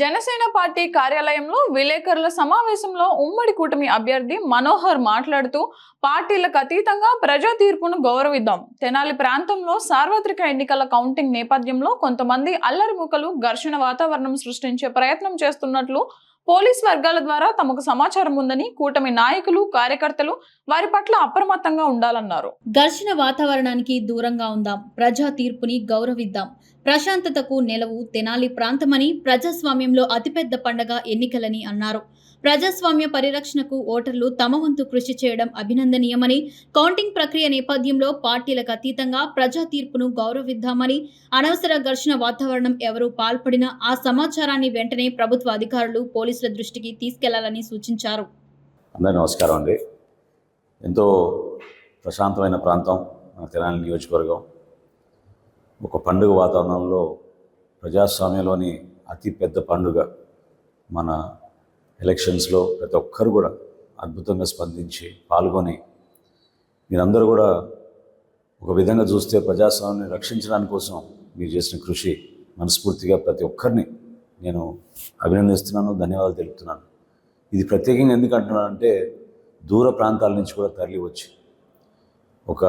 Janasena party కార్యాలయంలో విలేకరుల సమావేశంలో ఉమ్మడి కూటమి అభ్యర్థి మనోహర్ మాట్లాడుతూ పార్టీలకు అతీతంగా ప్రజా తీర్పును గౌరవిద్దాం. తెనాలి ప్రాంతంలో సార్వత్రిక ఎన్నికల కౌంటింగ్ నేపథ్యంలో కొంతమంది అల్లరిముకలు ఘర్షణ వాతావరణం సృష్టించే ప్రయత్నం చేస్తున్నట్లు పోలీస్ వర్గాల ద్వారా తమకు సమాచారం ఉందని కూటమి నాయకులు కార్యకర్తలు వారి పట్ల అప్రమత్తంగా ఉండాలన్నారు. ఘర్షణ వాతావరణానికి దూరంగా ఉందాం ప్రజా తీర్పుని గౌరవిద్దాం. ప్రశాంతతకు నెలవు తెనాలి ప్రాంతమని ప్రజాస్వామ్యంలో అతిపెద్ద పండగ ఎన్నికలని అన్నారు. ప్రజాస్వామ్య పరిరక్షణకు ఓటర్లు తమ వంతు కృషి చేయడం అభినందనీయమని కౌంటింగ్ ప్రక్రియ నేపథ్యంలో పార్టీలకు అతీతంగా ప్రజా తీర్పును గౌరవిద్దామని అనవసర ఘర్షణ వాతావరణం ఎవరు పాల్పడినా ఆ సమాచారాన్ని వెంటనే ప్రభుత్వ అధికారులు పోలీసుల దృష్టికి తీసుకెళ్ళాలని సూచించారు. అందరికీ నమస్కారం అండి. ఎంతో ప్రశాంతమైన ప్రాంతం మన తెనాలి నియోజకవర్గం. ఒక పండుగ వాతావరణంలో ప్రజాస్వామ్యంలోని అతి పెద్ద పండుగ మన ఎలక్షన్స్లో ప్రతి ఒక్కరు కూడా అద్భుతంగా స్పందించి పాల్గొని మీరందరూ కూడా ఒక విధంగా చూస్తే ప్రజాస్వామ్యాన్ని రక్షించడానికి కోసం మీరు చేసిన కృషి మనస్ఫూర్తిగా ప్రతి ఒక్కరిని నేను అభినందిస్తున్నాను ధన్యవాదాలు తెలుపుతున్నాను. ఇది ప్రత్యేకంగా ఎందుకు అంటున్నానంటే దూర ప్రాంతాల నుంచి కూడా తరలివచ్చి ఒక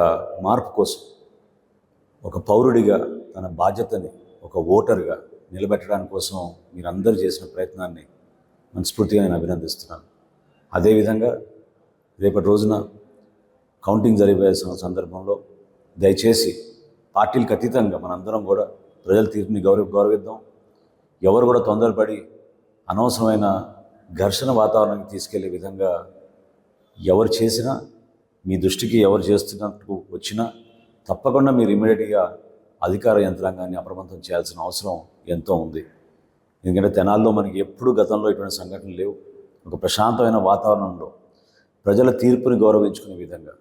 మార్పు కోసం ఒక పౌరుడిగా తన బాధ్యతని ఒక ఓటర్గా నిలబెట్టడానికి కోసం మీరందరూ చేసిన ప్రయత్నాన్ని మనస్ఫూర్తిగా నేను అభినందిస్తున్నాను. అదేవిధంగా రేపటి రోజున కౌంటింగ్ జరిగిపోయే సందర్భంలో దయచేసి పార్టీలకు అతీతంగా మనందరం కూడా ప్రజల తీర్పుని గౌరవ గౌరవిద్దాం. ఎవరు కూడా తొందరపడి అనవసరమైన ఘర్షణ వాతావరణానికి తీసుకెళ్ళే విధంగా ఎవరు చేసినా మీ దృష్టికి ఎవరు చేస్తున్నట్టు వచ్చినా తప్పకుండా మీరు ఇమీడియట్గా అధికార యంత్రాంగాన్ని అప్రమత్తం చేయాల్సిన అవసరం ఎంతో ఉంది. ఎందుకంటే తెనాల్లో మనకి ఎప్పుడు గతంలో ఇటువంటి సంఘటనలు లేవు. ఒక ప్రశాంతమైన వాతావరణంలో ప్రజల తీర్పుని గౌరవించుకునే విధంగా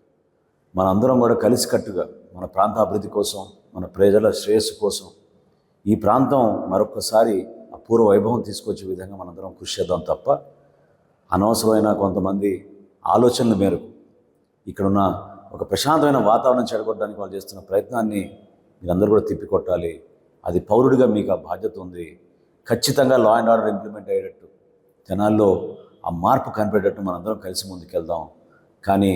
మనందరం కూడా కలిసికట్టుగా మన ప్రాంత అభివృద్ధి కోసం మన ప్రజల శ్రేయస్సు కోసం ఈ ప్రాంతం మరొకసారి అపూర్వ వైభవం తీసుకొచ్చే విధంగా మనందరం కృషి చేద్దాం తప్ప అనవసరమైన కొంతమంది ఆలోచనల మేరకు ఇక్కడున్న ఒక ప్రశాంతమైన వాతావరణం చెడగొట్టడానికి వాళ్ళు చేస్తున్న ప్రయత్నాన్ని మీరందరూ కూడా తిప్పికొట్టాలి. అది పౌరుడిగా మీకు ఆ బాధ్యత ఉంది. ఖచ్చితంగా లా అండ్ ఆర్డర్ ఇంప్లిమెంట్ అయ్యేటట్టు జనాల్లో ఆ మార్పు కనిపెట్టేటట్టు మనందరం కలిసి ముందుకెళ్దాం. కానీ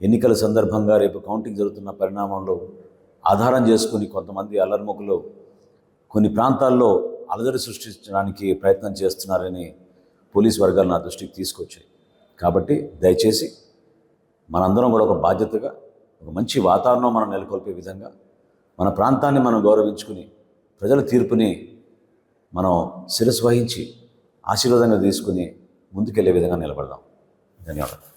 ఎన్నికల సందర్భంగా రేపు కౌంటింగ్ జరుగుతున్న పరిణామంలో ఆధారం చేసుకుని కొంతమంది అల్లర్ముఖలు కొన్ని ప్రాంతాల్లో అలజడి సృష్టించడానికి ప్రయత్నం చేస్తున్నారని పోలీస్ వర్గాలు నా దృష్టికి తీసుకొచ్చాయి. కాబట్టి దయచేసి మనందరం కూడా ఒక బాధ్యతగా ఒక మంచి వాతావరణం మనం నెలకొల్పే విధంగా మన ప్రాంతాన్ని మనం గౌరవించుకుని ప్రజల తీర్పుని మనం శిరస్సు వహించి ఆశీర్వాదంగా తీసుకుని ముందుకెళ్ళే విధంగా నిలబడదాం. ధన్యవాదాలు.